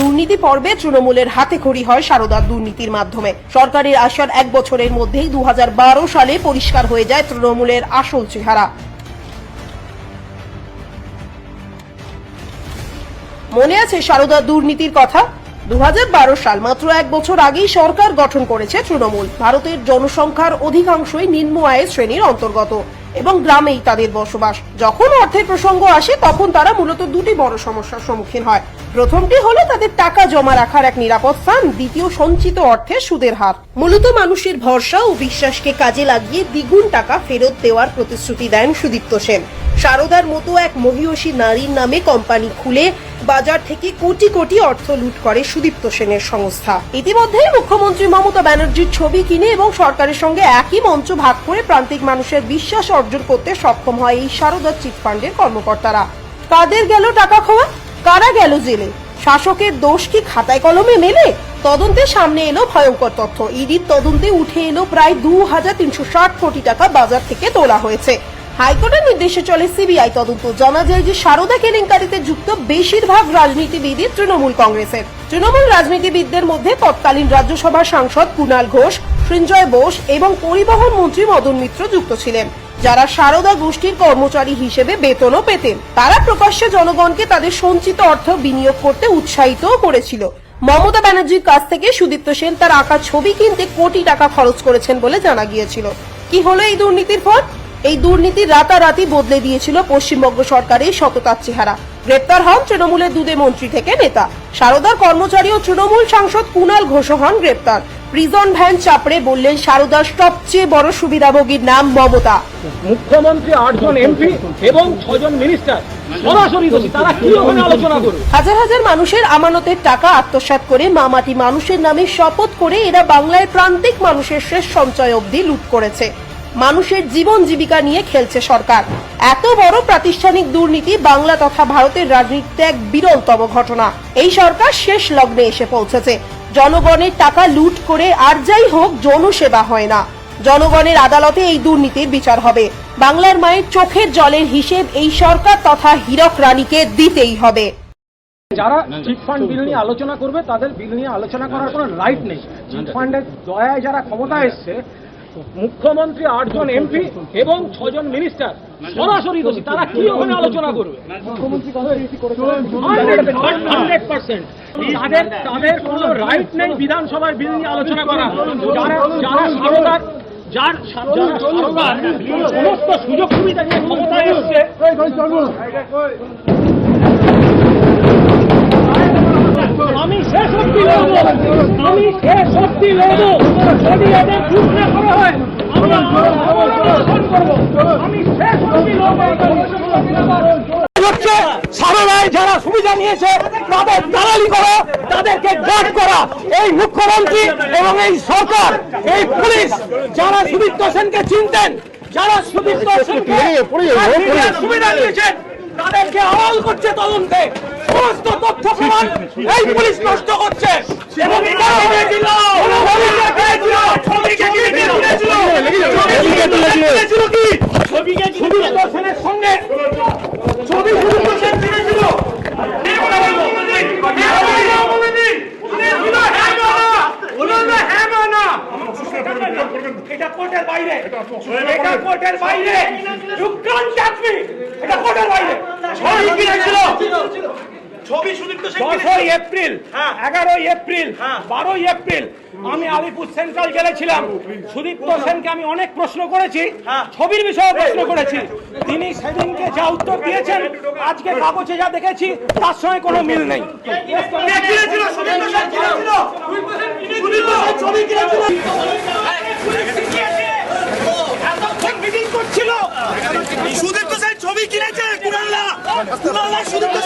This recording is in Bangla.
দুর্নীতি পর্বে তৃণমূলের হাতে খড়ি হয় সারদার দুর্নীতির মাধ্যমে। সরকারের আসার এক বছরের মধ্যেই দু সালে পরিষ্কার হয়ে যায় তৃণমূলের আসল চেহারা। মনে আছে সারদা দুর্নীতির কথা? দু হাজার বারো সাল, মাত্র এক বছর আগেই সরকার গঠন করেছে তৃণমূল। ভারতের জনসংখ্যার অধিকাংশই নিম্ন আয়ের শ্রেণির অন্তর্গত। এবং গ্রামেই তাদের বসবাস। যখন অর্থের প্রসঙ্গ আসে, তখন তারা মূলত দুটি বড় সমস্যার সম্মুখীন হয়। প্রথমটি হলো তাদের টাকা জমা রাখার এক নিরাপদ স্থান, দ্বিতীয় সঞ্চিত অর্থের সুদের হার। মূলত মানুষের ভরসা ও বিশ্বাসকে কাজে লাগিয়ে দ্বিগুণ টাকা ফেরত দেওয়ার প্রতিশ্রুতি দেন সুদীপ্ত সেন। সারদার মতো এক মহিয়সী নারীর নামে কোম্পানি খুলে বাজার থেকে কোটি কোটি অর্থ লুট করে সুদীপ্ত সেনের সংস্থা। ইতিমধ্যেই মুখ্যমন্ত্রী মমতা ব্যানার্জির ছবি কিনে এবং সরকারের সঙ্গে একই মঞ্চ ভাগ করে প্রান্তিক মানুষের বিশ্বাস অর্জন করতে সক্ষম হয় এই সারদা চিটফান্ডের কর্মকর্তারা। কাদের গেল টাকা খাওয়া কারা গেল জেলে? শাসকের দোষ কি খাতায় কলমে মেলে? তদন্তে সামনে এলো ভয়ঙ্কর তথ্য। ইডির তদন্তে উঠে এলো প্রায় দু হাজার তিনশো ষাট কোটি টাকা বাজার থেকে তোলা হয়েছে। হাইকোর্টের নির্দেশে চলে সিবিআই তদন্ত। জানা যায় যে সারদা কেলেঙ্কারিতে যুক্ত বেশিরভাগ রাজনীতিবিদই তৃণমূল কংগ্রেসের। তৃণমূল রাজনীতিবিদদের মধ্যে তৎকালীন রাজ্যসভার সাংসদ কুণাল ঘোষ, সৃঞ্জয় বোস এবং পরিবহন মন্ত্রী মদন মিত্র যুক্ত ছিলেন। যারা সারদা গোষ্ঠীর কর্মচারী হিসেবে বেতনও পেতেন, তারা প্রকাশ্যে জনগণকে তাদের সঞ্চিত অর্থ বিনিয়োগ করতে উৎসাহিত করেছিল। মমতা ব্যানার্জির কাছ থেকে সুদীপ্ত সেন তার আঁকা ছবি কিনতে কোটি টাকা খরচ করেছেন বলে জানা গিয়েছিল। কি হলো এই দুর্নীতির ফল? এই দুর্নীতি রাতারাতি বদলে দিয়েছিল পশ্চিমবঙ্গ সরকারের সততার চেহারা। গ্রেপ্তার হন তৃণমূলের দুদে মন্ত্রী থেকে নেতা। সারদার কর্মচারী ও তৃণমূল সাংসদ কুণাল ঘোষ হন গ্রেপ্তার। প্রিজন ভ্যান চাপড়ে বললেন সারদার সবচেয়ে বড় সুবিধাভোগীর নাম মমতা। মুখ্যমন্ত্রী আটজন এমপি এবং ছজন মিনিস্টার। সরাসরি তারা কি আলোচনা করবে হাজার হাজার মানুষের আমানতের টাকা আত্মসাৎ করে মামাটি মানুষের নামে শপথ করে এরা বাংলায় প্রান্তিক মানুষের শেষ সঞ্চয় অবধি লুট করেছে। মানুষের জীবন জীবিকা নিয়ে খেলছে সরকার। এত বড় প্রাতিষ্ঠানিক দুর্নীতি বাংলা তথা ভারতের রাজনীতিতে এক বিরলতম ঘটনা। এই সরকার শেষ লগ্নে এসে পৌঁছেছে। জনগণের টাকা লুট করে আর যাই হোক, জনসেবা হয় না। জনগণের আদালতে এই দুর্নীতির বিচার হবে। বাংলার মায়ের চোখের জলের হিসেব এই সরকার তথা হীরক রানীকে দিতেই হবে। যারা চিট ফান্ড বিল নিয়ে আলোচনা করবে, তাদের বিল নিয়ে আলোচনা করার কোনো রাইট নেই। চিট ফান্ডের দয়ায় যারা ক্ষমতা এসছে মুখ্যমন্ত্রী আটজন এমপি এবং ছজন মিনিস্টার। সরাসরি দোষী। তারা কি ওখানে আলোচনা করবে? Hundred percent. তাদের তাদের কোনো রাইট নেই বিধানসভার বিল নিয়ে আলোচনা করা। যারা যারা সারদার যার যারা সারদার সমস্ত সুযোগ সুবিধা নিয়ে ক্ষমতায় এসছে। আমি শেষ অব্দি লড়বো। আমি শেষ অব্দি লড়বো। যদি এদের করা হয় সারদায় যারা সুবিধা নিয়েছে তাদের দালালি করা তাদেরকে গার্ড করা। এই মুখ্যমন্ত্রী এবং এই সরকার এই পুলিশ যারা সুদীপ্ত সেনকে চিনতেন যারা সুদীপ্ত সেনকে সুবিধা নিয়েছেন তাদেরকে আড়াল করছে তদন্তে। সমস্ত তথ্য প্রমাণ এই পুলিশ নষ্ট করছে এবং সঙ্গে ছবি? এটা কোর্টের বাইরে এটা কোর্টের বাইরে ইউ কান্ট টাচ মি এটা কোর্টের বাইরে ছবি কিনেছিল ছবি সুদীপ্ত দশই এপ্রিল হ্যাঁ। এগারোই এপ্রিল হ্যাঁ। বারোই এপ্রিল আমি আলিপুর সেন্ট্রাল জেলে ছিলাম সুদীপ্ত সেনকে আমি অনেক প্রশ্ন করেছি হ্যাঁ। ছবির বিষয়ে প্রশ্ন করেছি। তিনি সেদিনকে যা উত্তর দিয়েছেন আজকে কাগজে যা দেখেছি তার সঙ্গে কোনো মিল নেই। ছবি কিনেছে কুণাল্লা কুণাল্লা সুদীপ্ত